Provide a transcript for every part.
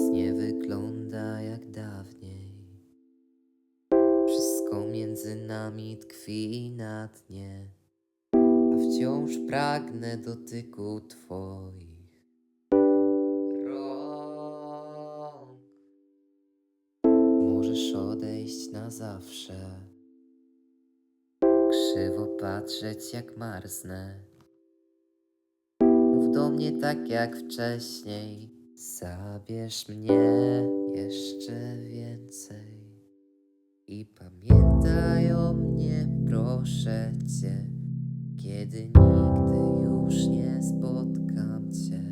Nic nie wygląda jak dawniej. Wszystko między nami tkwi na dnie, a wciąż pragnę dotyku Twoich rąk. Możesz odejść na zawsze, krzywo patrzeć jak marznę. Do mnie tak jak wcześniej. Zabierz mnie jeszcze więcej. I pamiętaj o mnie, proszę cię, kiedy nigdy już nie spotkam cię.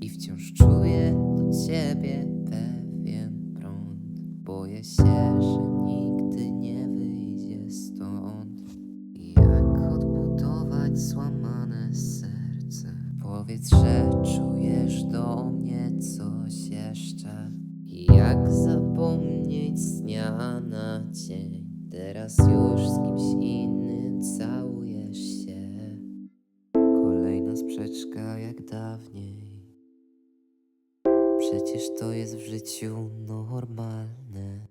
I wciąż czuję do ciebie pewien prąd. Boję się, że nigdy nie wyjdzie stąd. Jak odbudować złamane serce? Powiedz, że czujesz Teraz już z kimś innym całujesz się. Kolejna sprzeczka jak dawniej. Przecież to jest w życiu normalne.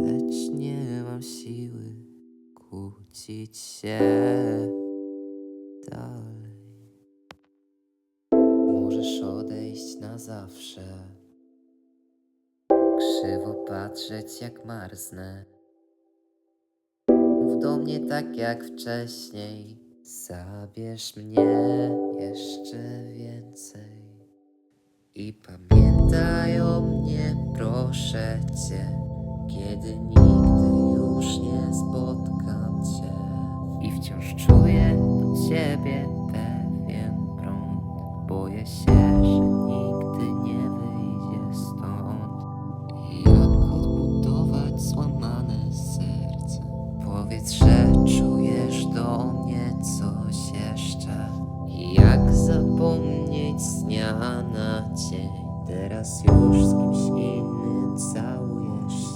Lecz nie mam siły kłócić się dalej. Możesz odejść na zawsze. Krzywo patrzeć jak marznę. Mów do mnie tak jak wcześniej. Zabierz mnie jeszcze więcej. I pamiętaj o mnie, proszę cię, kiedy nigdy już nie spotkam cię. I wciąż czuję do ciebie pewien prąd. Boję się, dzień. Teraz już z kimś innym całujesz